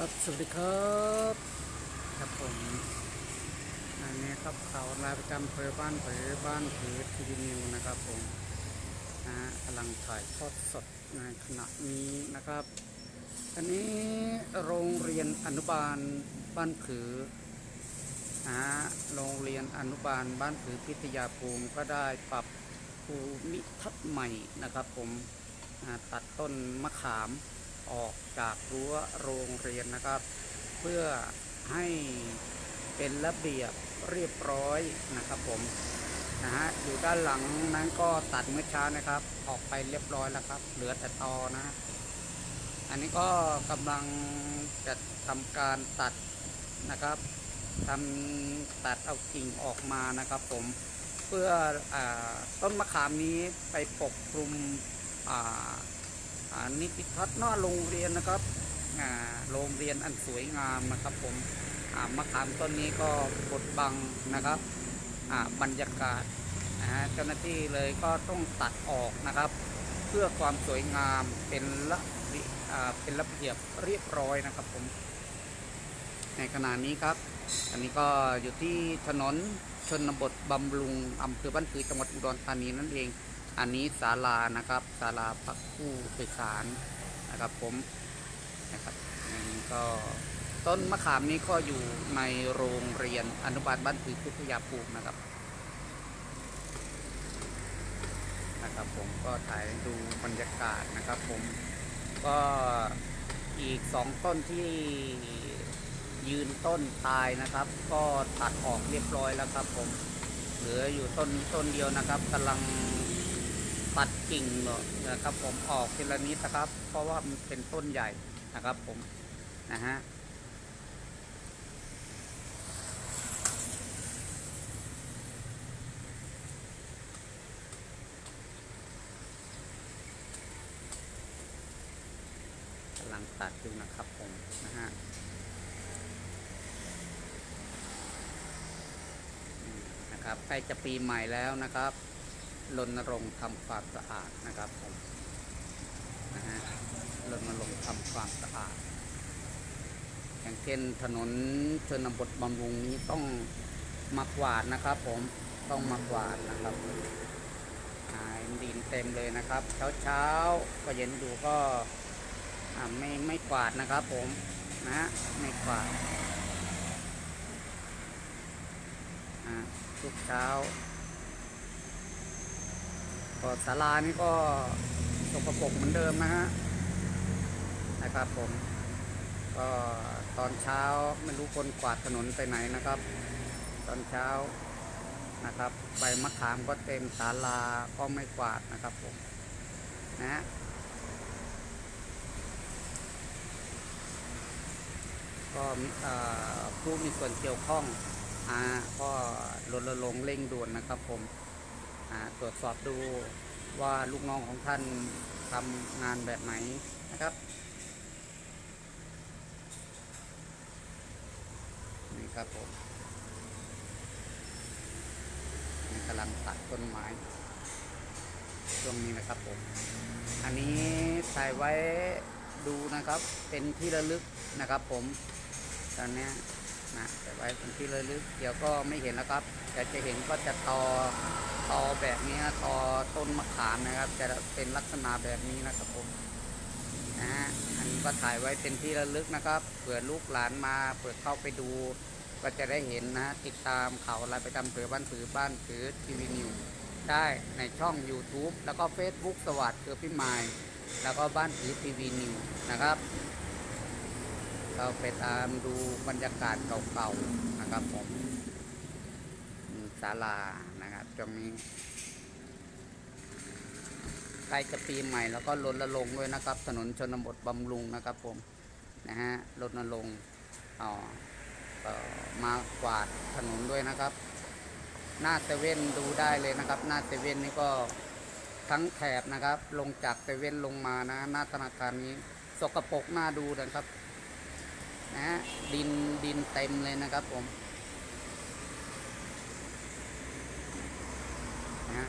ครับสวัสดีครับครับผมอันนี้ครับข่าวรายประจำเผยบ้านเผยบ้านเผยทีวีนิวนะครับผมนะฮะกำลังถ่ายทอดสดในขณะนี้นะครับ อันนี้โรงเรียนอนุบาลบ้านผือนะฮะโรงเรียนอนุบาลบ้านผือพิทยาภูมิก็ได้ปรับภูมิทัศน์ใหม่นะครับ ผมอ่าตัดต้นมะขาม ออกจากรั้วโรงเรียนนะครับ เพื่อให้เป็นระเบียบเรียบร้อยนะครับผมนะฮะอยู่ด้านหลังนั้นก็ตัดเมื่อเช้านะครับ ออกไปเรียบร้อยแล้วครับ เหลือแต่ตอนะ อันนี้ก็กำลังจะทำการตัดนะครับทำตัดเอากิ่งออกมานะครับผมเพื่ออต้นมะขามนี้ไปปกคลุมอ่า นิติทัศน์หน้าโรงเรียนนะครับโรงเรียนอันสวยงามนะครับผมมะขามต้นนี้ก็บดบังนะครับบรรยากาศเจ้าหน้าที่เลยก็ต้องตัดออกนะครับ เพื่อความสวยงามเป็นระเบียอ่าเป็นระเบียบเรียบร้อยนะครับผม ในขณะนี้ครับ อันนี้ก็อยู่ที่ถนนชนบทบำรุงอำเภอบ้านผือจังหวัดอุดรธานีนั่นเอง อันนี้ศาลานะครับศาลาพักผู้โดยสารนะครับผมนะครับอันนี้ก็ต้นมะขามนี้ก็อยู่ในโรงเรียนอนุบาลบ้านผือพิทธยาภูมินะครับนะครับผมก็ถ่ายดูบรรยากาศนะครับผมก็อีกสองต้นที่ยืนต้นตายนะครับ ก็ตัดออกเรียบร้อยแล้วครับผมเหลืออยู่ต้นนี้ต้นเดียวนะครับกำลัง ตัดกิ่งนะครับผมออกทีละนิดนะครับ เพราะว่ามันเป็นต้นใหญ่นะครับผมนะฮะกำลังตัดอยู่นะครับผมนะฮะนะครับใกล้จะปีใหม่แล้วนะครับ รณรงค์ทำความสะอาดนะครับผมนะฮะรณรงค์ทำความสะอาด อย่างเช่นถนนชนบทบำรุงนี้ต้องมากวาดนะครับ ผมต้องมากวาดนะครับอ่าดินเต็มเลยนะครับ เช้าเช้าๆก็เย็นอยู่ก็ไม่ไม่กวาดนะครับ ผมนะไม่กวาดอ่าทุกเช้า ก็ศาลานี่ก็สกปรกเหมือนเดิมนะฮะนะครับผม ก็ตอนเช้าไม่รู้คนกวาดถนนไปไหนนะครับ ตอนเช้านะครับใบมะขามก็เต็มศาลาก็ไม่กวาดนะครับผมนะฮะก็ผู้มีส่วนเกี่ยวข้องอ่าก็รณรงค์เร่งด่วนนะครับผม ตรวจสอบดูว่าลูกน้องของท่านทำงานแบบไหนนะครับนี่ครับผมนี่กำลังตัดต้นไม้ช่วงนี้นะครับผม อันนี้ถ่ายไว้ดูนะครับเป็นที่ระลึกนะครับผมตอนนี้ายไว้เป็นที่ระลึกเดี๋ยวก็ไม่เห็นแล้วครับ แต่จะเห็นก็จะตอตอแบบนี้ตอต้นมะขามนะครับ จะเป็นลักษณะแบบนี้นะครับผมนะฮะอันนี้ก็ถ่ายไว้เป็นที่ระลึกนะครับเผื่อลูกหลานมาเปิดเข้าไปดู ก็จะได้เห็นนะติดตามข่าวอะไรประจำเผือบ้านผือบ้านผือทีวีนิวได้ในช่อง YouTube แล้วก็ Facebook สวัสดิ์เกือพี่ไมายแล้วก็บ้านผือทีวีนิวนะครับ เราไปตามดูบรรยากาศเก่าๆนะครับผมศาลานะครับตรงนี้ใกล้จะปีใหม่แล้วก็รณรงค์ด้วยนะครับ ถนนชนบทบำรุงนะครับผมนะฮะรณรงค์อ๋อมากวาดถนนด้วยนะครับ หน้าเซเว่นดูได้เลยนะครับ หน้าเซเว่นนี่ก็ทั้งแถบนะครับ ลงจากเซเว่นลงมานะ หน้าธนาคารนี้ สกปรกหน้าดูนะครับ นะดินดินเต็มเลยนะครับผมนะ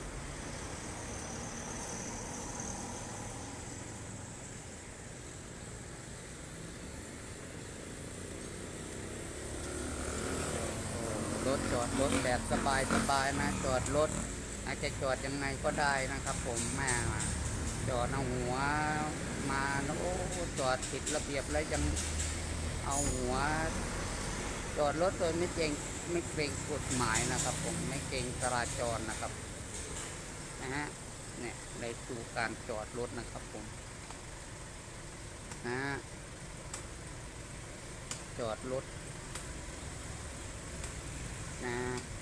รถจอดรถแบบสบายสบายนะจอดรถอาจจะจอดยังไงก็ได้นะครับผมแม่จอดเอาหัวมาโอ้จอดผิดระเบียบแล้วยัง เอาหัวจอดรถโดยไม่เกรงไม่เกรงกฎหมายนะครับ ผมไม่เกรงจราจรนะครับนะฮะเนี่ยในดูการจอดรถนะครับผมนะฮะจอดรถนะ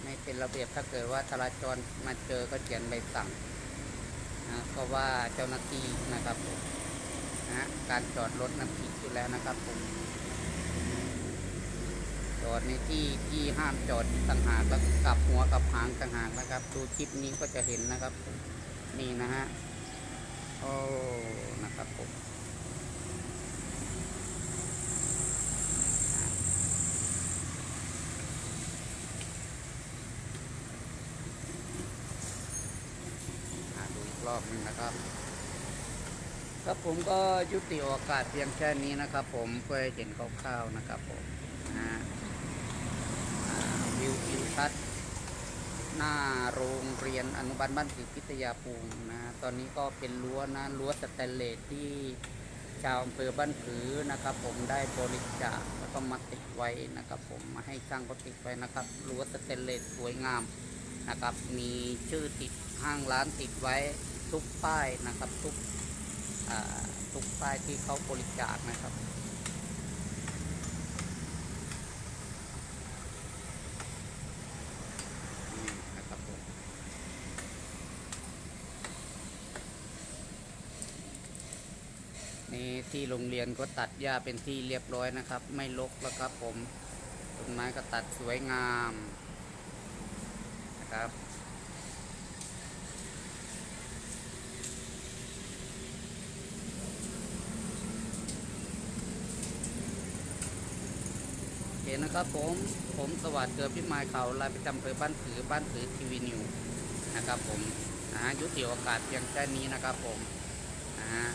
ไม่เป็นระเบียบถ้าเกิดว่าจราจรมาเจอก็เขียนใบสั่งนะก็ว่าเจ้าหน้าที่นะครับผมนะฮะการจอดรถนั้นผิดอยู่แล้วนะครับผม จอดในที่ที่ห้ามจอดต่างหากแล้วกลับหัวกับหางต่างหากนะครับ ดูคลิปนี้ก็จะเห็นนะครับ นี่นะฮะโอ้นะครับผมดูอีกรอบหนึงนะครับ ครับผมก็ยุติโอกาสเพียงแค่นี้นะครับ ผมเพื่อเห็นคร่าวๆนะครับผมนะ วิวทิวทัศน์หน้าโรงเรียนอนุบาลบ้านศรีพิทยาภูมินะ ตอนนี้ก็เป็นรั้วนะรั้วสแตนเลสที่ชาวอำเภอบ้านผือนะครับผมได้บริจาคแล้วก็มาติดไว้นะครับ ผมมาให้ช่างก็ติดไว้นะครับรั้วสแตนเลสสวยงามนะครับ มีชื่อติดห้างร้านติดไว้ทุกป้ายนะครับทุกทุกป้ายที่เขาบริจาคนะครับ นี่นะครับผมนี่ ที่โรงเรียนก็ตัดหญ้าเป็นที่เรียบร้อยนะครับ ไม่รกแล้วครับผมต้นไม้ก็ตัดสวยงามนะครับโอเคนะครับผมผมสวัสดิ์เกิดพิมายเขาลายประจำเภอบ้านผือบ้านผือทีวีนิวนะครับผมนะฮะยุติโอกาสเพียงแค่นี้นะครับผมนะฮะ